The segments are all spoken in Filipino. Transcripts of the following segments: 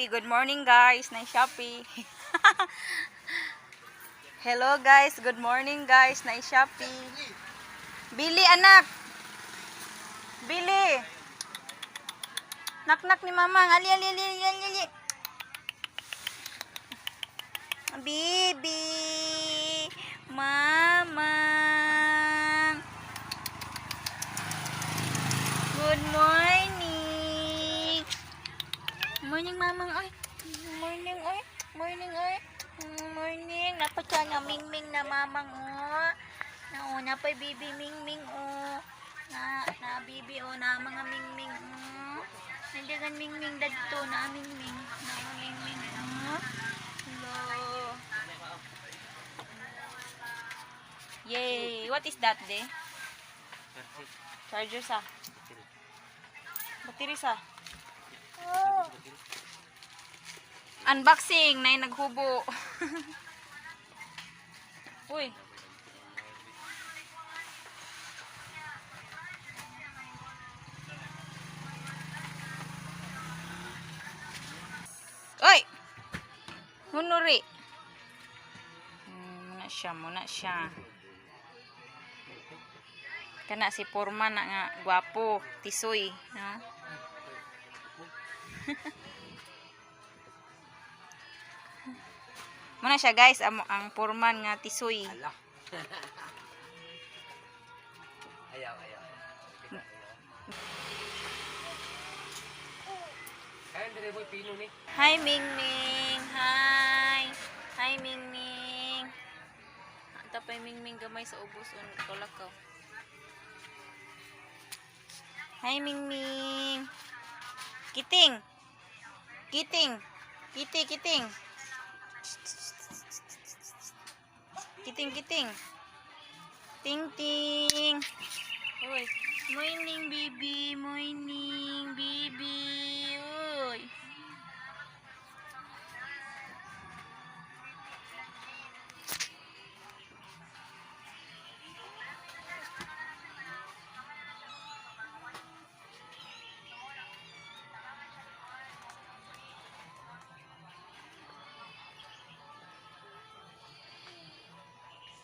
Shopee. Good morning guys. Na Shopee. Hello guys. Good morning guys. Na Shopee. Bili anak. Bili. Nak-nak ni mama. Ali ali ali ali. ali. Bibi. Mama. Good morning. Morning, mamang. Ay, morning, ay. Morning. Mm, Morning. Napatya na ming-ming na mamang, oh. Nauna pa bibi ming-ming, oh. Na, na bibi, oh, na mga ming-ming, oh. Nandiyan ming-ming dadto, na ming-ming. Na ming-ming, oh. Hello. Yay! What is that, de? Charger sa. Battery sa. Unboxing na naghubo. Uy. Oy! Hunuri. Hmm, muna siya, muna siya. Kana si Porma na nga gwapo, tisoy, no? Muna siya guys, ang, ang Porman nga tisoy. Ayaw, ayaw. Hi Ming Ming. Hi. Hi Ming Ming. Anta pa yung Ming Ming gamay sa ubos on kolakaw. Hi Ming Ming. Kiting. Kiting. Kiti kiting. Kiting kiting. Ting ting. Uy. Morning baby. Morning baby.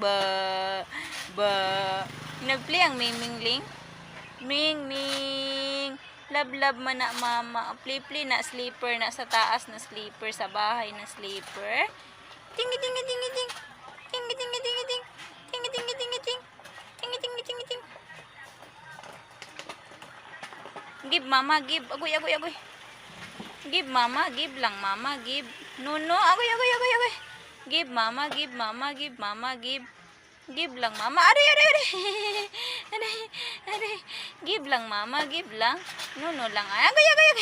Ba ba. Nagplay ang Ming Ming. Ming. Love love man na mama. Play play na sleeper na sa taas na sleeper sa bahay na sleeper. Tingi tingi tingi ting. Tingi tingi tingi ting. Tingi tingi tingi ting. Tingi tingi tingi ting. Give mama, give. Agoy agoy agoy. Give mama, give lang mama, give. No no, agoy agoy agoy agoy. Give mama, give mama, give mama, give. Give lang mama. Aray, aray, aray. aray, aray. Give lang mama, give lang. No, no lang. Ay, agay, agay,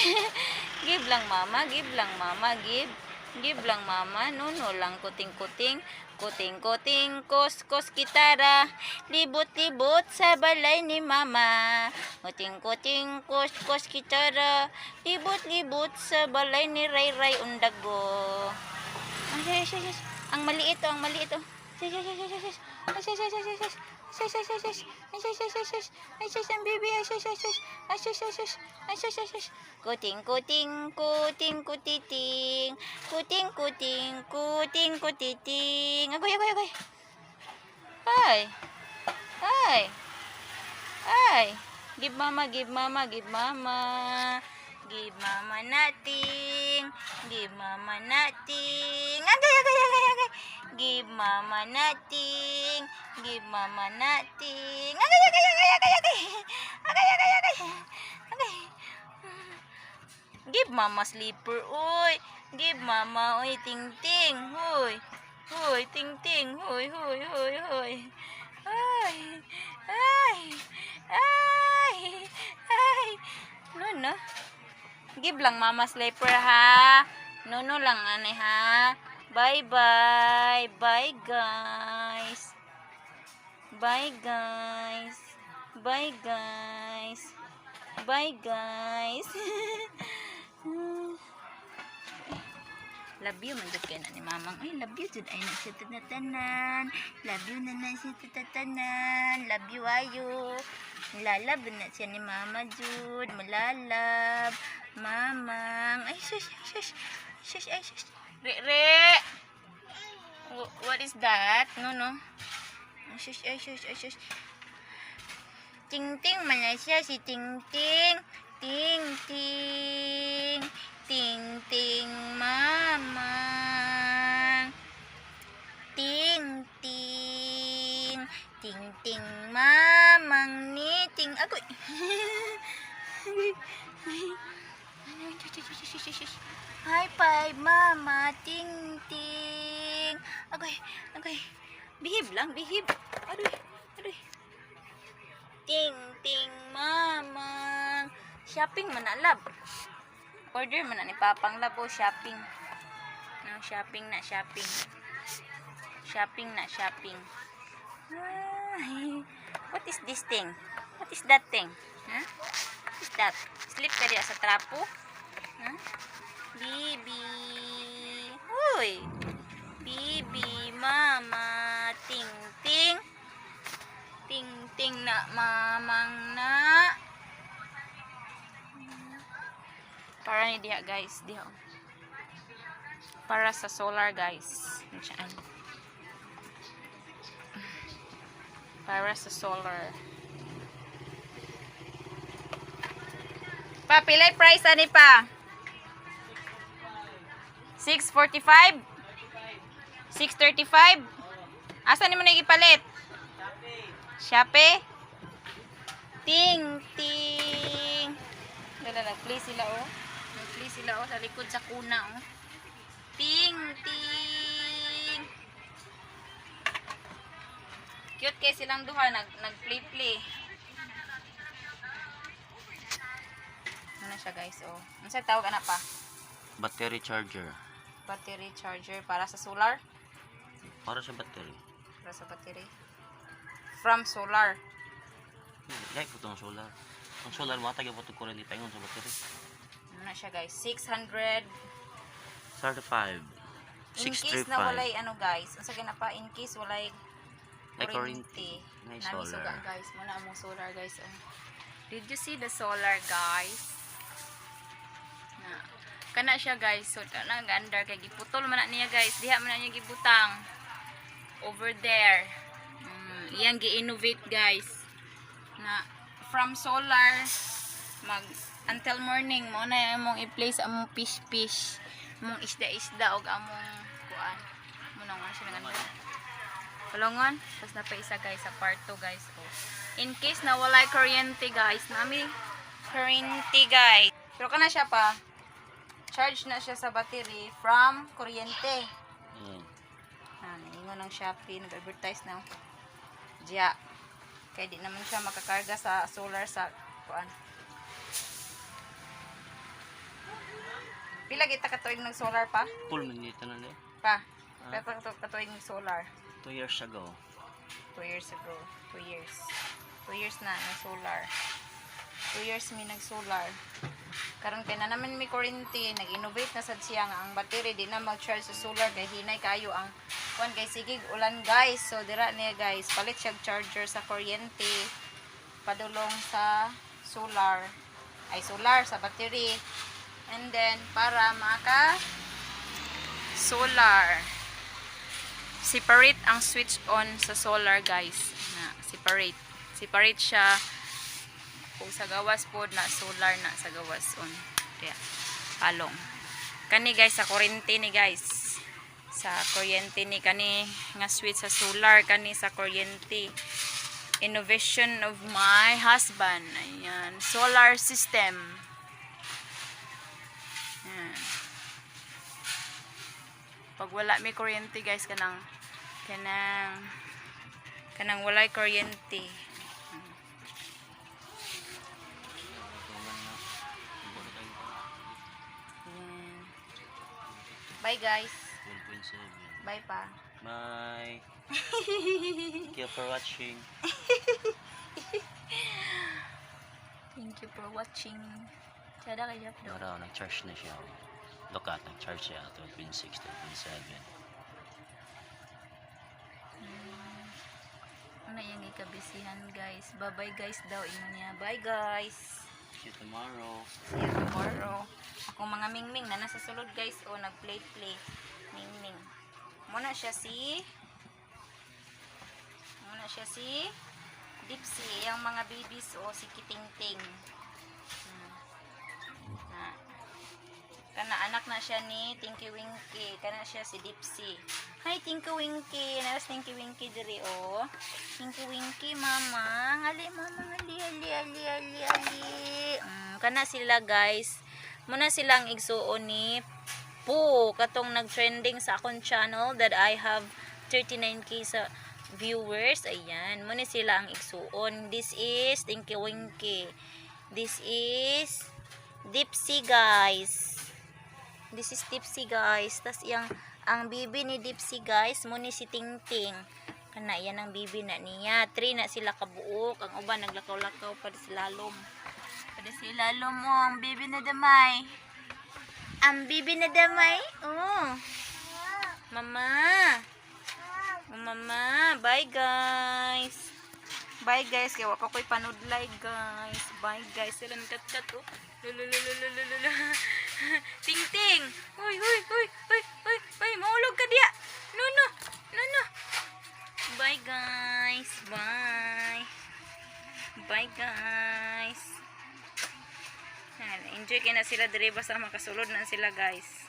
give lang mama, give lang mama, give. Give lang mama, no, no lang. Kuting-kuting. Kuting-kuting, kos-kos kitara. Libot-libot sa balay ni mama. Kuting-kuting, kos-kos kitara. Libot-libot sa balay ni Ray-Ray Undago. Ay, ay, ay, ay. Ang maliit oh, ang maliit oh. Ay, ay, ay, ay, ay, ay. Ay, ay, ay, ay, ay, ay. Ay, ay, ay, ay, ay. Ay, ay, ay, ay, ay, ay, baby. Ay, ay, ay, ay. Ay, ay, ay, ay. Ay, ay, ay, ay. Kuting, kuting, kuting, kutiting. Kuting, kuting, kuting, kutiting. Agoy, agoy, agoy. Ay. Ay. Ay. Give mama, give mama, give mama. Give mama nating. Give mama nating. Agay, agay, agay, agay. Give mama nating. Give mama nating. Agay, agay, agay, agay, agay. Agay, agay, agay. Agay. Give mama slipper, uy. Give mama, uy, ting ting, huy. Huy, ting ting, huy, huy, huy, huy. Ay, ay, ay, ay. No, no. Give lang mama slipper ha. Nuno lang ani ha. Bye bye. Bye guys. Bye guys. Bye guys. Bye guys. Love you man jud kay ni mamang. Ay, love you jud ay na siya tatatanan. Love you na na siya tatatanan. Love you ayo. Lalab na siya ni mama jud. Malalab. Mamang. Ay, shush, shush. Shush, ay, shush. Re, re. Wh- What is that? No, no. Shush, ay, shush, ay, shush. Ting ting siya si Ting Ting. Ting Ting. Ting Ting mama. Ting Ting. Ting Ting mamang ni Ting. Agoy. High five mama. Ting Ting. Agoy. Agoy. Bihib lang. Bihib. Adoy. Adoy. Ting ting mama. Shopping man lab. Order man ni Papang Labo shopping. No, shopping na shopping. Shopping na shopping. What is this thing? What is that thing? Huh? What is that? Sleep ka sa trapo? Huh? Bibi. Uy. Bibi, mama, ting ting. Ting ting na mamang na. Para ni diha guys, diha. Para sa solar guys. Diyan. Para sa solar. Pa, pilay price ani pa? 645? 635? Asa ni mo na ipalit? Shopee? Ting, ting. Dala, nag-play sila, oh. Nag-play sila, oh, sa likod sa kuna, oh. Ting, ting. Cute kay silang duha, nag, nag-play-play. Ano siya, guys, oh. Ano siya tawag, ana pa? Battery charger. Battery charger para sa solar. Para sa battery. Para sa battery. From solar. Like po itong solar. Ang solar, mga taga po ito kurali paingon sa battery. Ano na siya, guys? 600 35. In case 635. na walay ano guys, unsa na pa in case walay Ay, kuryente. May Nami solar. suga guys, muna among solar guys. Oh. Did you see the solar guys? Na kana siya guys, so na gandar kay giputol man na niya guys. Diha man na niya gibutang. Over there. Mm, gi-innovate guys. Na from solar mag until morning mo na among i-place among fish fish among isda-isda og among kuan mo nang siya nga Palongon, tapos na pa isa guys sa part 2 guys. Oh. In case na wala kuryente guys, nami kuryente guys. Pero kana siya pa. Charge na siya sa battery from kuryente. Mm. Ah, naingon ng Shopee, nag-advertise na. Diya. Kaya di naman siya makakarga sa solar sa kuan. Pila kita katuig ng solar pa? Full minute na na. Pa. Pila ka katuig ng solar? 2 years ago. Two years ago. Two years. Two years na ng solar. Two years mi nag-solar. Karon kay na naman may kuryente, nag-innovate na sad siya nga ang battery di na mag-charge sa solar kay hinay kayo ang kuan kay sigig ulan guys. So dira niya guys, palit siya charger sa kuryente padulong sa solar ay solar sa battery. And then para maka solar separate ang switch on sa solar guys na separate separate siya sa gawas pod na solar na sa gawas on. Kaya palong. Kani guys sa kuryente ni guys. Sa kuryente ni kani nga switch sa solar kani sa kuryente. Innovation of my husband. Ayan solar system. Ayan. Pag wala may kuryente guys kanang kanang kanang walay kuryente Bye guys. 12.7. Bye pa. Bye. Thank you for watching. Thank you for watching. Sada kayo do. Mara, nag-charge na siya. Look at, nag-charge siya. 12.6, 12.7. Ano yung ikabisihan guys. Bye bye guys daw ino niya. Bye guys. See you tomorrow. See you tomorrow. Ako mga mingming na nasa sulod guys. O nag-play play. Mingming. Muna siya si Muna siya si Dipsy. Yung mga babies o si Kitingting. Hmm. Na. Kana anak na siya ni Tinky Winky. Kana siya si Dipsy. Hi Tinky Winky. Naras Tinky Winky diri o. Tinky Winky mama. Ngali mama ngali ali ali ali ali. Kana sila guys. Muna silang igsuon ni po katong nag-trending sa akong channel that I have 39k sa viewers. Ayan, muna sila ang igsuon. This is Tinky Winky. This is Dipsy guys. This is Dipsy guys. Tas yang ang bibi ni Dipsy guys, muna si Tingting. Kana yan ang bibi na niya. Three na sila kabuok. Ang uban naglakaw-lakaw pa si Lalom. Pada si Lalom mo, ang bibi na damay. Ang bibi na damay? Oh. Mama. Oh, mama. Bye, guys. Bye, guys. Kaya wako ko'y panudlay, guys. Bye, guys. Sila nagkat-kat, oh. Lulululululululu. ting, ting. Uy, uy, uy, uy, uy, uy. Maulog ka diya. No, no. No, no. Bye, guys. Bye. Bye, guys. Yan, enjoy kayo na sila dire basta makasulod na sila guys